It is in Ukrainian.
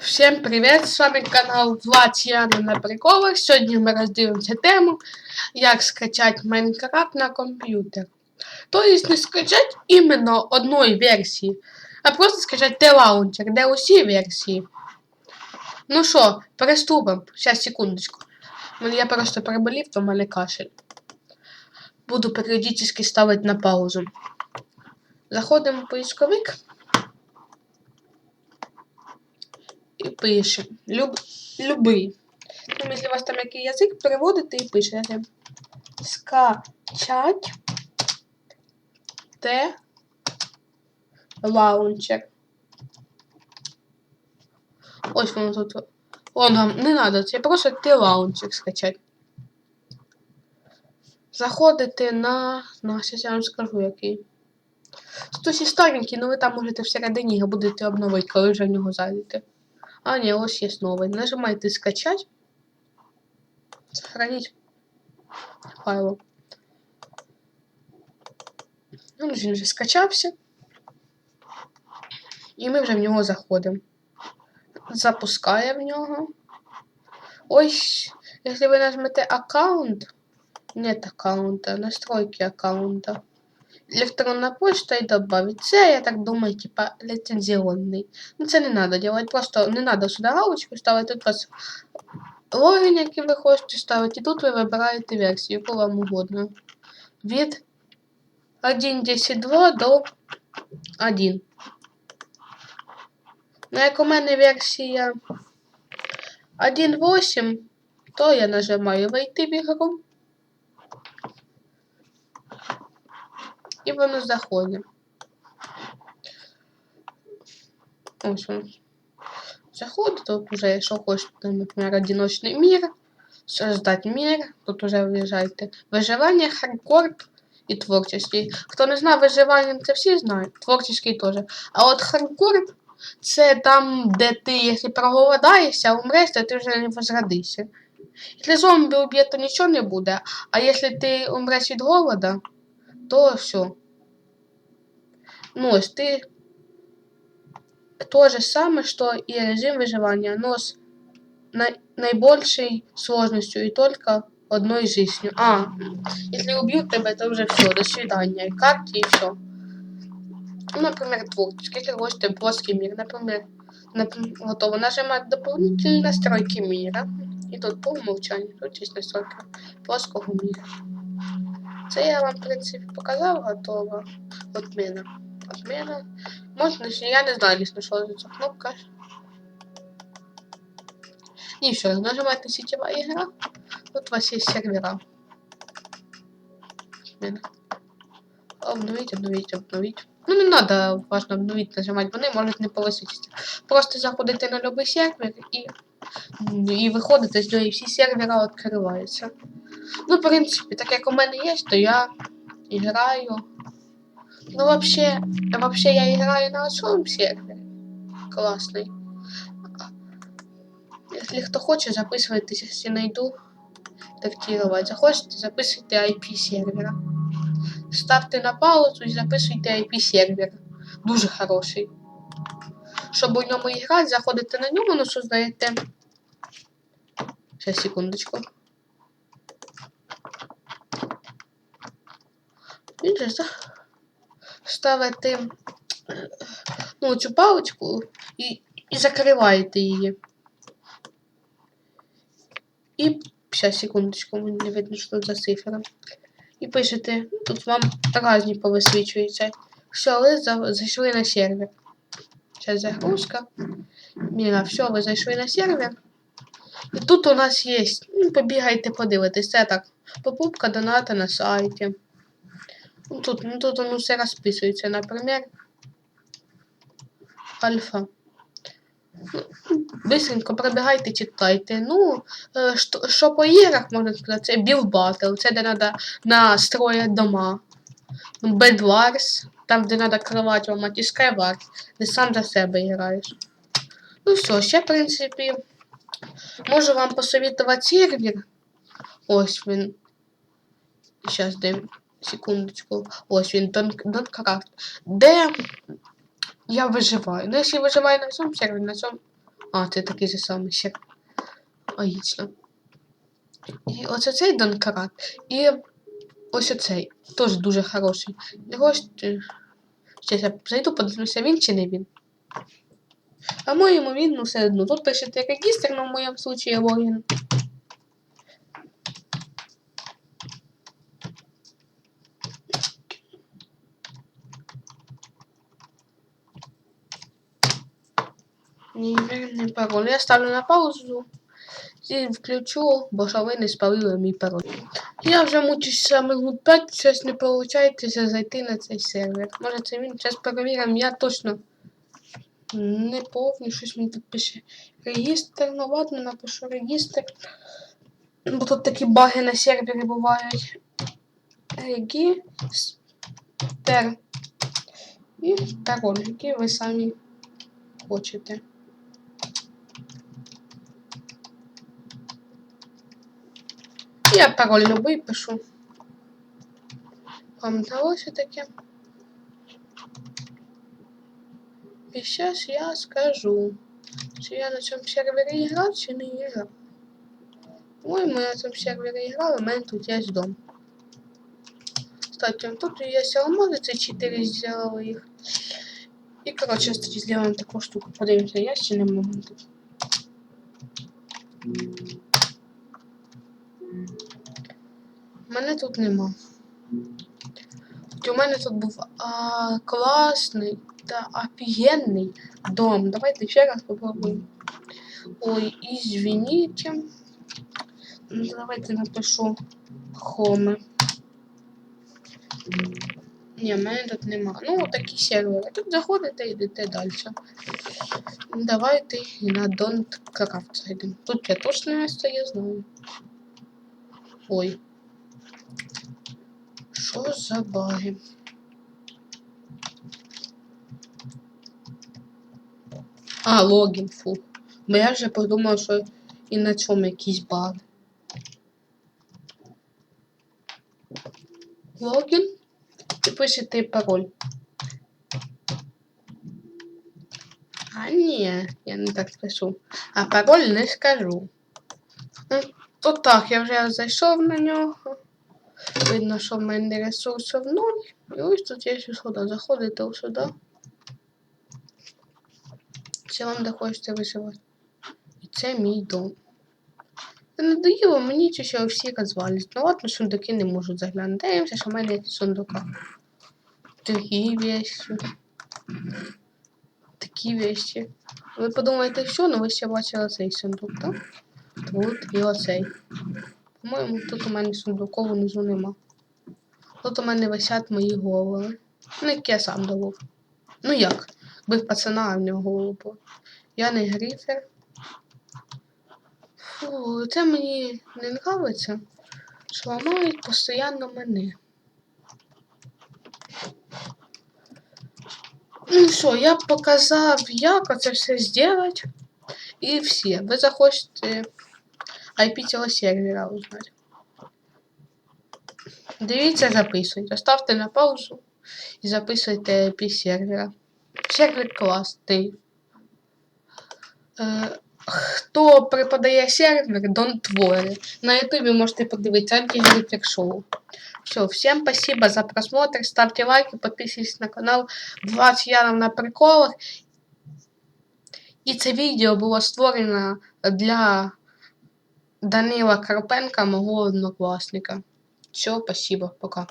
Всем привет! С вами канал Влад Яна на приколах. Сьогодні ми роздивимося тему, як скачати Майнкрафт на комп'ютер. Тобто не скачати іменно одної версії, а просто скачати те лаунчер, де усі версії. Ну що, приступимо. Сейчас, секундочку. Я просто переболів, то в мене кашель. Буду періодично ставити на паузу. Заходимо в поисковик. Пише. Люб... Любий. Ну, якщо у вас там який язик, переводите і пишете. Скачать те лаунчер. Ось воно тут. Вон вам не треба, це просто те лаунчер скачать. Заходите на. На, зараз я вам скажу який. Тут і старенький, але ви там можете всередині його будете обновити, коли вже в нього зайдете. А, не, ось є новий. Нажимаєте скачать. Сохранить файло. Ну, він вже скачався. І ми вже в нього заходимо. Запускає в нього. Ось, якщо ви нажмете аккаунт, нет аккаунта, настройки аккаунта. Электронная почта и добавить. Це, я так думаю, типа лицензионный. Ну, це не надо делать. Просто не надо сюди галочку ставити. Тут вас логін, який ви хочете ставити. І тут ви вибираєте версію, яку вам угодно. Від 1.10.2 до 1. Ну, як у мене версія 1.8, то я нажимаю войти в ігру. І воно заходить. Ось воно. Заходит, тут уже, якщо хочете, наприклад, одиночний мир, создать мир, тут уже виїжджаєте. Виживання, хардкор і творчість. Хто не знає виживання, це всі знають, творчість теж. А от хардкор це там, де ти, якщо проголодаєшся, умреш, то ти вже не возродишся. Якщо зомбі уб'є, то нічого не буде. А якщо ти умреш від голода, то все. Ну, ось ты то же самое, что и режим выживания, но с най наибольшей сложностью и только одной жизнью. А, если убьют тебя, то уже все, до свидания. И карте, и все. Ну, например, творческий, если хочете плоский мир, например, например готово нажимать дополнительные настройки мира. И тут по умолчанию, тут есть настройки плоского мира. Це я вам, в принципі, показав, готово. Отмена. Отмена. Можна, я не знаю, лично, що за кнопка. І все, нажимаєте сетева ігра. Тут у вас є сервера. Обновить, обновить, обновить. Ну, не надо важно обновить, нажимать, вони можуть не повиситися. Просто заходите на любой сервер і, і виходите з нього, і всі сервера відкриваються. Ну, в принципі, так як у мене є, то я играю. Ну, вообще, вообще я играю на особом сервере. Классный. Если кто хочет, записывайтесь, если найду тактировать. Захочете, записывайте IP сервера. Ставте на паузу і записуйте IP сервера. Дуже хороший. Щоб у ньому грати, заходите на ньому, ну создаєте. Сейчас, секундочку. За... ставите ну, цю паличку і, і закриваєте її. І сейчас, секундочку, не видно, що тут за цифра. І пишете, тут вам разні повисвічуються. Все, ви за- зайшли на сервер. Сейчас загрузка. Міра, все, ви зайшли на сервер. І тут у нас є. Ну, побігайте, подивитись. Це так. Покупка доната на сайті. Ну, Тут, ну, тут воно все розписується, наприклад, альфа. Ну, Бистренько пробігайте, читайте. Ну, е, що, що по іграх можна сказати, це Build Battle, це де треба настроїти дома. Bed Wars, там, де треба кровать ламати, і Skywars, де сам за себе граєш. Ну все, ще, в принципі, можу вам посовітувати сервер. Ось він. Зараз дивимось. Секундочку. Ось він Донкрафт. Де я виживаю. Ну, якщо виживаю на цьому сервері, на цьому А, це такий же самий ще. Логічно. І оце цей Донкарат. І ось оцей. Теж дуже хороший. Його ж. е, я зайду, подивлюся, він чи не він. А моєму він, ну все одно. Тут пишете регістр, но в моєму случаї логін. Невірний пароль. Я ставлю на паузу і включу, бо не спалили мій пароль. Я вже мучуся минут 5, щось не виходить зайти на цей сервер. Може це він, зараз я точно не повний, щось мені тут пише. Регістр, ну ладно, напишу регістр. Бо тут такі баги на сервері бувають. Регістр. І пароль, який ви самі хочете. Я пароль любий пишу. Вам вдалося таке? І зараз я скажу, чи я на цьому сервері грав, чи не грав. Ой, ми на цьому сервері грали, у мене тут є дом. Кстати, тут є алмази, це 4 зробили їх. І, коротше, зробимо таку штуку. Подивимося, я ще не можу тут. Мене тут нема. У мене тут був а, класний та офігенний дом. Давайте ще раз попробуємо. Ой, извините. Ну, Давайте напишу хоми. Ні, в мене тут нема. Ну, такі сервери. Тут заходите і йдете далі. Давайте на Don't Craft зайдемо. Тут я точно місце я знаю. Ой. Що за баги? А, логін, фу. Бо я вже подумав, що і на цьому якісь баги. Логін. І пишете пароль. А ні, я не так пишу. А пароль не скажу. Ну, то так, я вже зайшов на нього. Видно, що в мене ресурсів нуль. І ось тут є сюди. Заходите сюди. Чи вам де хочете виживати? І це мій дом. Це надоїло мені чи ще всі розвалять. Ну ладно, сундуки не можуть заглянути. Дивимося, що в мене є сундука. Такі вещи. Такі вещи. Ви подумаєте, що, ну ви ще бачили цей сундук, так? Тут і оцей. По-моєму, тут у мене сундуку внизу нема. Тут у мене висять мої голови. Ну, які я сам добув. Ну як? Бив пацана, а в нього голову. Я не грифер. Фу, це мені не нравиться. Що ламають постійно мене. Ну що, я показав, як це все зробити. І все. Ви захочете IP цього сервера узнати. Дивіться, записуйте. Ставте на паузу і записуйте IP сервера. Сервер класний. Е, хто преподає сервер, Don't worry. На ютубі можете подивитися антигрифер шоу. Все, всем спасибо за просмотр. Ставьте лайки, подписывайтесь на канал. Влад Яров на приколах. І це відео було створено для Данила Карпенка, мого однокласника. Все, спасибо, пока.